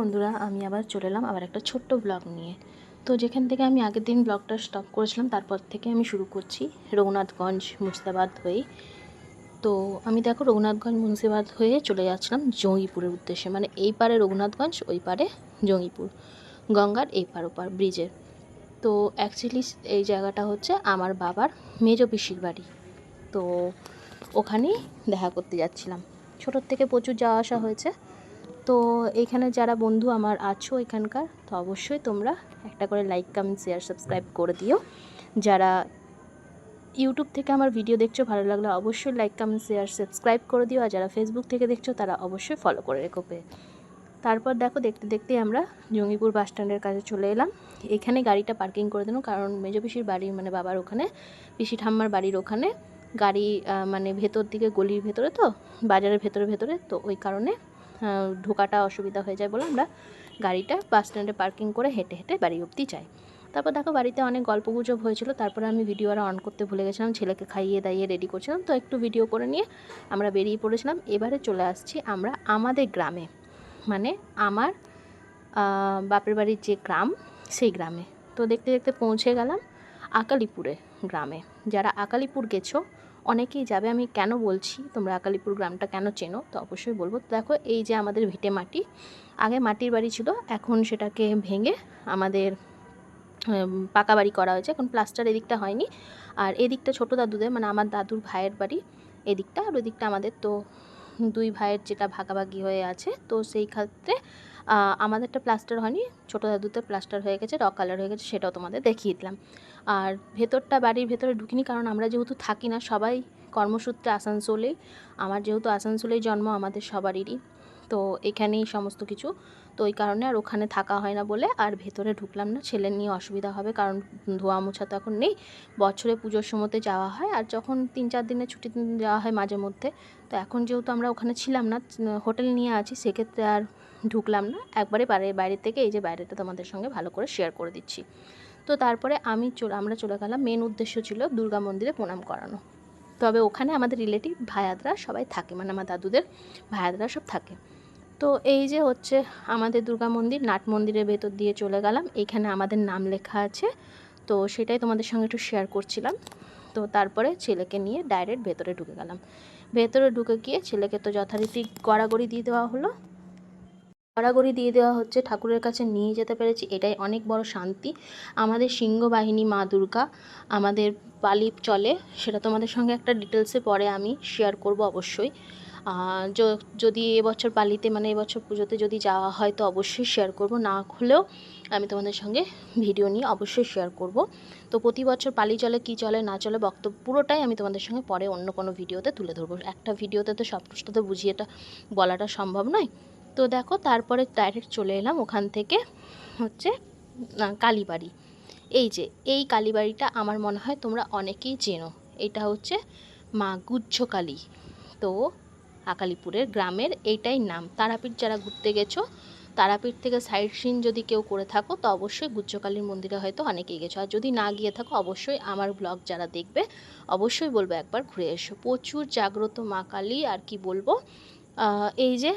বন্ধুরা, আমি আবার চলে এলাম আবার একটা ছোট্ট ব্লগ নিয়ে। তো যেখান থেকে আমি আগের দিন ব্লগটা স্টপ করেছিলাম, তারপর থেকে আমি শুরু করছি রঘুনাথগঞ্জ মুর্শিদাবাদ হয়ে। তো আমি দেখো রঘুনাথগঞ্জ মুর্শিদাবাদ হয়ে চলে যাচ্ছিলাম জঙ্গিপুরের উদ্দেশ্যে। মানে এই পারে রঘুনাথগঞ্জ, ওই পারে জঙ্গিপুর। গঙ্গার এই পার ওপার ব্রিজের তো অ্যাকচুয়ালি এই জায়গাটা হচ্ছে আমার বাবার মেজ পিসির বাড়ি। তো ওখানেই দেখা করতে যাচ্ছিলাম। ছোটোর থেকে প্রচুর যাওয়া আসা হয়েছে। তো এখানে যারা বন্ধু আমার আছো এখানকার, তো অবশ্যই তোমরা একটা করে লাইক কমেন্ট শেয়ার সাবস্ক্রাইব করে দিও। যারা ইউটিউব থেকে আমার ভিডিও দেখছ, ভালো লাগলে অবশ্যই লাইক কমেন্ট শেয়ার সাবস্ক্রাইব করে দিও। আর যারা ফেসবুক থেকে দেখছ, তারা অবশ্যই ফলো করে রেখো তারপর দেখো, দেখতে দেখতে আমরা জঙ্গিপুর বাস স্ট্যান্ডের কাছে চলে এলাম। এখানে গাড়িটা পার্কিং করে দিলাম, কারণ মেজো পিসির বাড়ি মানে বাবার ওখানে, পিসি ঠাম্মার বাড়ির ওখানে। গাড়ি মানে ভেতর দিকে, গলির ভেতরে তো, বাজারের ভেতরে ভেতরে, তো ওই কারণে ঢোকাটা অসুবিধা হয়ে যায় বলে আমরা গাড়িটা বাস স্ট্যান্ডে পার্কিং করে হেঁটে হেঁটে বাড়ি অবধি যাই। তারপর দেখো বাড়িতে অনেক গল্প গুজব হয়েছিল, তারপরে আমি ভিডিও আর অন করতে ভুলে গেছিলাম, ছেলেকে খাইয়ে দাইয়ে রেডি করছিলাম। তো একটু ভিডিও করে নিয়ে আমরা বেরিয়ে পড়েছিলাম। এবারে চলে আসছি আমরা আমাদের গ্রামে। মানে আমার বাপের বাড়ির যে গ্রাম, সেই গ্রামে। তো দেখতে দেখতে পৌঁছে গেলাম আকালিপুরে গ্রামে। যারা আকালিপুর গেছো অনেকেই যাবে, আমি কেন বলছি? তোমরা আকালিপুর গ্রামটা কেন চেনো? তো অবশ্যই বলব। তো দেখো, এই যে আমাদের ভিটে মাটি, আগে মাটির বাড়ি ছিল, এখন সেটাকে ভেঙে আমাদের পাকা বাড়ি করা হয়েছে। এখন প্লাস্টার এদিকটা হয়নি। আর এদিকটা ছোটো দাদুদের মানে আমার দাদুর ভাইয়ের বাড়ি, এদিকটা আর ওদিকটা আমাদের। তো দুই ভাইয়ের যেটা ভাগাভাগি হয়ে আছে, তো সেই ক্ষেত্রে আমাদেরটা প্লাস্টার হয়নি, ছোটো দাদুতে প্লাস্টার হয়ে গেছে রক কালার হয়ে গেছে, সেটাও তোমাদের দেখিয়ে দিলাম। আর ভেতরটা, বাড়ির ভেতরে ঢুকিনি, কারণ আমরা যেহেতু থাকি না, সবাই কর্মসূত্রে আসানসোলেই, আমার যেহেতু আসানসোলেই জন্ম, আমাদের সবারই। তো এখানেই সমস্ত কিছু। তো ওই কারণে আর ওখানে থাকা হয় না বলে আর ভেতরে ঢুকলাম না। ছেলে নিয়ে অসুবিধা হবে কারণ ধোয়া মোছা তো এখন নেই। বছরে পুজোর সময়তে যাওয়া হয় আর যখন তিন চার দিনের ছুটি যাওয়া হয় মাঝে মধ্যে, তো এখন যেহেতু আমরা ওখানে ছিলাম না হোটেল নিয়ে আছি, সেক্ষেত্রে আর ঢুকলাম না। একবারে বাইরে বাইরে থেকে এই যে বাইরেটা তোমাদের সঙ্গে ভালো করে শেয়ার করে দিচ্ছি। তো তারপরে আমি চলে আমরা চলে গেলাম। মেন উদ্দেশ্য ছিল দুর্গা মন্দিরে প্রণাম করানো। তবে ওখানে আমাদের রিলেটিভ ভায়াদরা সবাই থাকে মানে আমার দাদুদের ভায়াদরা সব থাকে। তো এই যে হচ্ছে আমাদের দুর্গা মন্দির, নাট মন্দিরের ভেতর দিয়ে চলে গেলাম। এখানে আমাদের নাম লেখা আছে। তো সেটাই তোমাদের সঙ্গে একটু শেয়ার করছিলাম। তো তারপরে ছেলেকে নিয়ে ডাইরেক্ট ভেতরে ঢুকে গেলাম। ভেতরে ঢুকে গিয়ে ছেলেকে তো যথারীতি গড়াগড়ি দিয়ে দেওয়া হলো। গড়াগড়ি দিয়ে দেওয়া হচ্ছে, ঠাকুরের কাছে নিয়ে যেতে পেরেছি। এটাই অনেক বড় শান্তি। আমাদের সিংহ বাহিনী মা দুর্গা আমাদের পালি চলে, সেটা তোমাদের সঙ্গে একটা ডিটেলসে পরে আমি শেয়ার করব অবশ্যই। যদি এবছর পালিতে মানে এবছর পুজোতে যদি যাওয়া হয় তো অবশ্যই শেয়ার করব। না হলেও আমি তোমাদের সঙ্গে ভিডিও নিয়ে অবশ্যই শেয়ার করব। তো প্রতি বছর পালি চলে, কি চলে, না চলে বক্তব্য পুরোটাই আমি তোমাদের সঙ্গে পরে অন্য কোনো ভিডিওতে তুলে ধরবো। একটা ভিডিওতে তো সব সবটা তো বুঝিয়ে এটা বলাটা সম্ভব নয়। তো দেখো, তারপরে ডাইরেক্ট চলে এলাম ওখান থেকে হচ্ছে কালীবাড়ি। এই যে, এই কালীবাড়িটা আমার মনে হয় তোমরা অনেকেই চেনো। এটা হচ্ছে মা গুজ্জ কালী তো আকালিপুরের গ্রামের এইটাই নাম। তারাপীঠ যারা ঘুরতে গেছো, তারাপীঠ থেকে সাইড সিন যদি কেউ করে থাকো, তো অবশ্যই গুচ্ছকালীর মন্দিরে হয়তো অনেকেই গেছো। আর যদি না গিয়ে থাকো, অবশ্যই আমার ব্লগ যারা দেখবে, অবশ্যই বলব একবার ঘুরে এসো। প্রচুর জাগ্রত মা কালী, আর কি বলব এই যে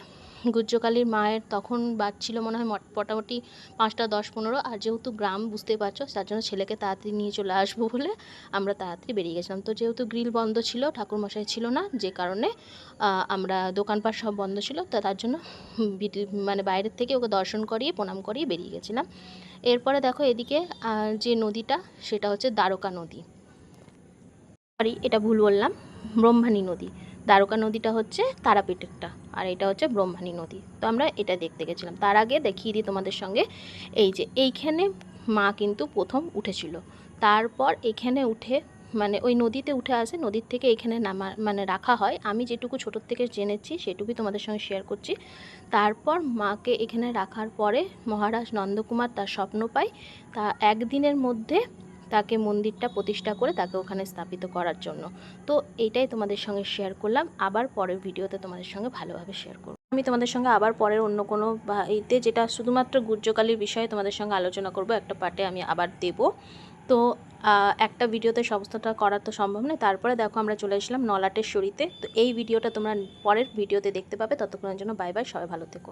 গুজ্জকালীর মায়ের তখন বাজছিল মনে হয় মোটামুটি পাঁচটা, দশ, পনেরো। আর যেহেতু গ্রাম বুঝতে পারছ, তার জন্য ছেলেকে তাড়াতাড়ি নিয়ে চলে আসব বলে আমরা তাড়াতাড়ি বেরিয়ে গেছিলাম। তো যেহেতু গ্রিল বন্ধ ছিল, ঠাকুরমশাই ছিল না, যে কারণে আমরা দোকানপাট সব বন্ধ ছিল, তো তার জন্য মানে বাইরের থেকে ওকে দর্শন করিয়ে, প্রণাম করিয়ে বেরিয়ে গেছিলাম। এরপরে দেখো এদিকে যে নদীটা, সেটা হচ্ছে দ্বারকা নদী। সরি, এটা ভুল বললাম। ব্রহ্মানী নদী। দ্বারকা নদীটা হচ্ছে তারাপীঠেরটা। আর এটা হচ্ছে ব্রহ্মানী নদী। তো আমরা এটা দেখতে গেছিলাম। তার আগে দেখিয়ে দিই তোমাদের সঙ্গে, এই যে এইখানে মা কিন্তু প্রথম উঠেছিল। তারপর এখানে উঠে মানে ওই নদীতে উঠে আসে, নদীর থেকে এখানে নামা মানে রাখা হয়। আমি যেটুকু ছোটোর থেকে জেনেছি, সেটুকুই তোমাদের সঙ্গে শেয়ার করছি। তারপর মাকে এখানে রাখার পরে মহারাজ নন্দকুমার তার স্বপ্ন পায়। তা একদিনের মধ্যে তাকে মন্দিরটা প্রতিষ্ঠা করে তাকে ওখানে স্থাপিত করার জন্য। তো এইটাই তোমাদের সঙ্গে শেয়ার করলাম। আবার পরের ভিডিওতে তোমাদের সঙ্গে ভালোভাবে শেয়ার করব। আমি তোমাদের সঙ্গে আবার পরের অন্য কোনো এইতে যেটা শুধুমাত্র গুজ্জকালীর বিষয়ে তোমাদের সঙ্গে আলোচনা করব, একটা পার্টে আমি আবার দেব। তো একটা ভিডিওতে সমস্তটা করা তো সম্ভব নয়। তারপরে দেখো আমরা চলে আসলাম নলাটেশ্বরীতে। তো এই ভিডিওটা তোমরা পরের ভিডিওতে দেখতে পাবে। ততক্ষণের জন্য বাই বাই সবাই ভালো থেকো।